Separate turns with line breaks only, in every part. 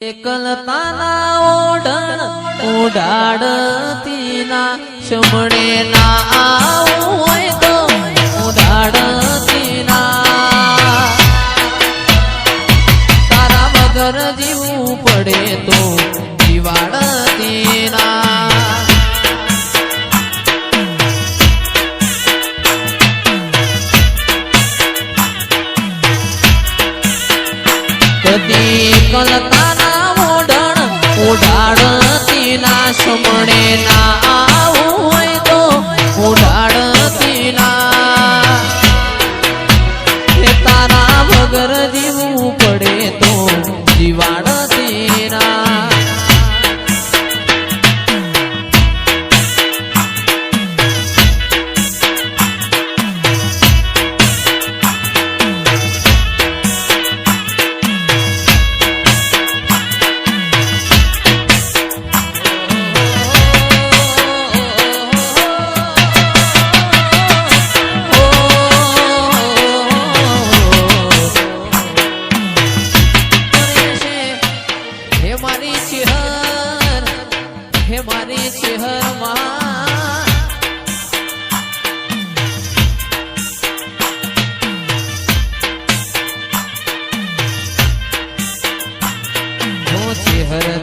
એકલતાના ઓઢણ ઉડાડતી ના શમણે ના આવું હોય તો ઉડાડતી ના તારા વગર જીવું પડે તો જીવાડતી ના ઢાળતી ના સમણે ના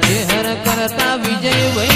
ચેહર કરતા વિજય વૈ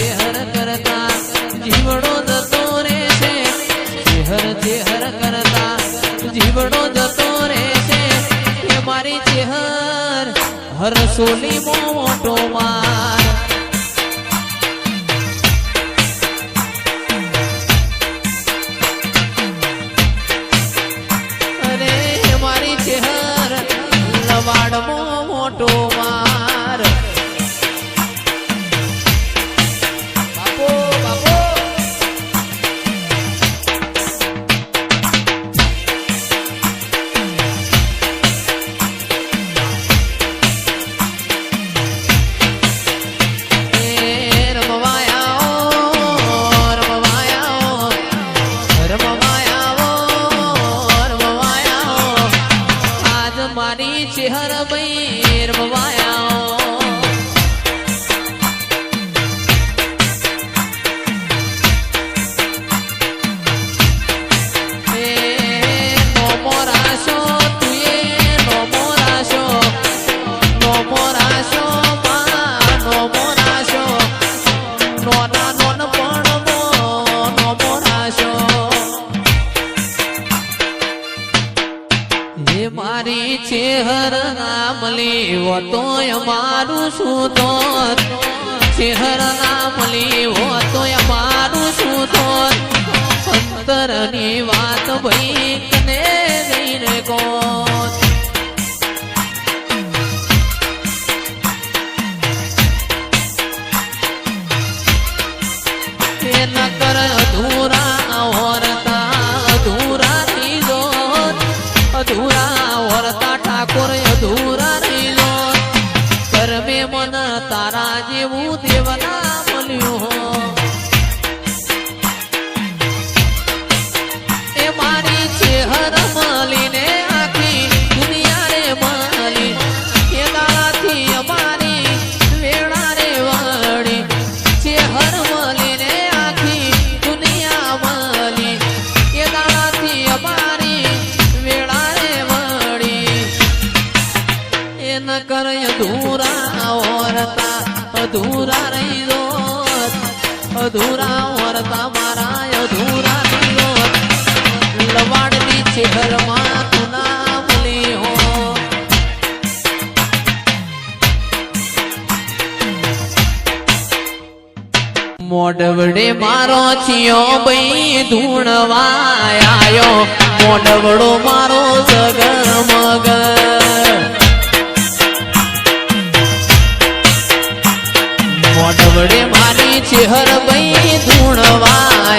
જેહર કરતા જીવડો જતો રે છે. જેહર જેહર કરતા જીવડો જતો રે છે. એ મારી જેહર હર સોલી મોટો માં ઠાકોર અધૂરા રહી લો કરમે મન તારા જેવું દેવના. અધૂરા રહી દોત અધૂરા વરતા મારા અધૂરા રહી દોત લવાડની ચિહરમાં તું નામ લી હો. મોઢવડે મારો છિયો બઈ ધૂણવા આવ્યો મોઢવડો મારો જગમગ આવડે મારી ચેહર ભાઈ ધૂણવા.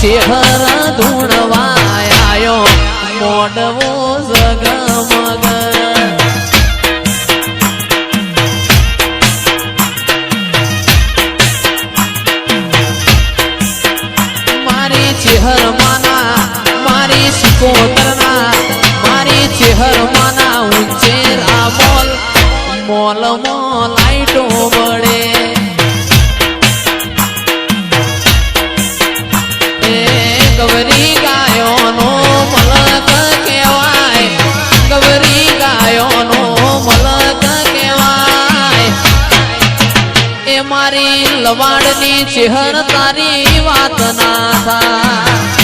શેખર ધૂણવાયો મોડવો જગમગ મારી ચેહર માના મારી સિકોતરના મારી ચેહર માના આ મોલ મોલ મોલ આઈટો વડે તલવાડની ચહેર તારી વાત ના થા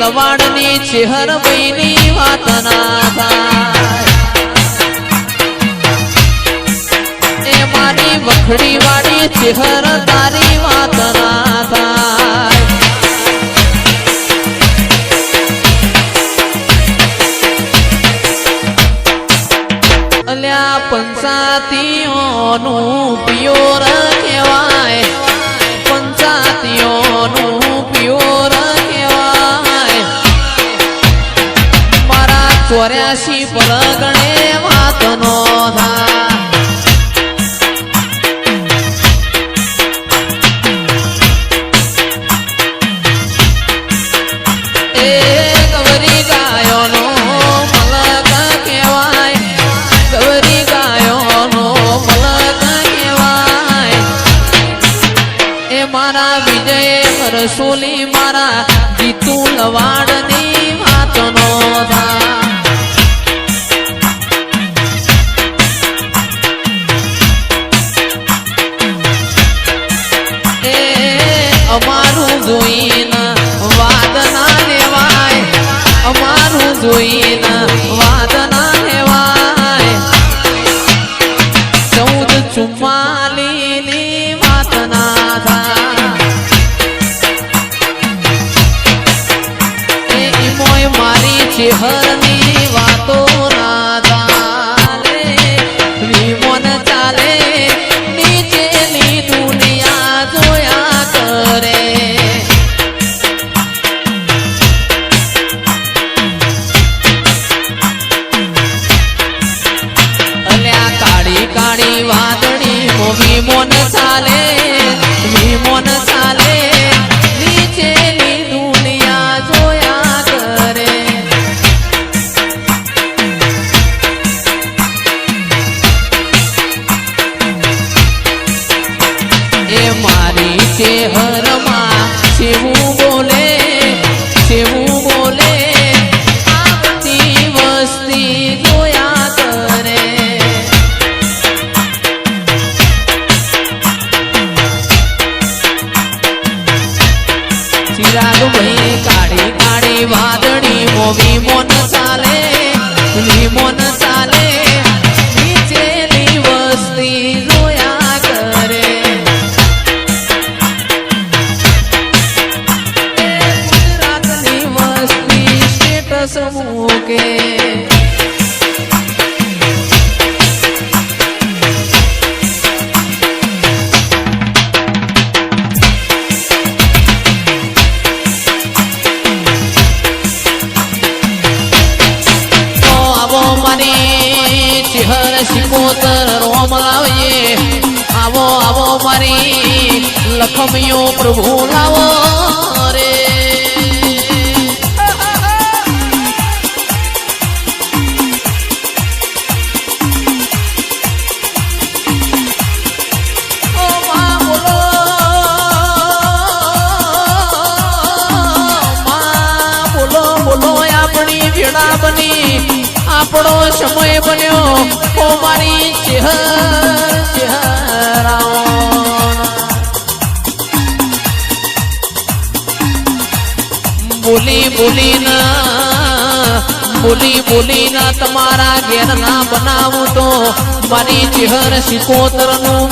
તલવાડની ચેહર મહિની વાત ના થાય. મારી વખડી વાળી ચેહર તારી વાત ના થાય. અલ્યા પંચાતીઓનું પિયો ચોર્યાસી પરગણ સ્ટેટસ મૂકે ચિહર શિકોતર રોમ લાવીએ આવો આવો મારી લખમીઓ પ્રભુ લાવો વેળા બની આપણો સમય બન્યો. ઓ મારી બોલી બોલી ના, બોલી બોલી ના તમારા ઘેર ના બનાવું તો મારી ચેહર સિકોતરનું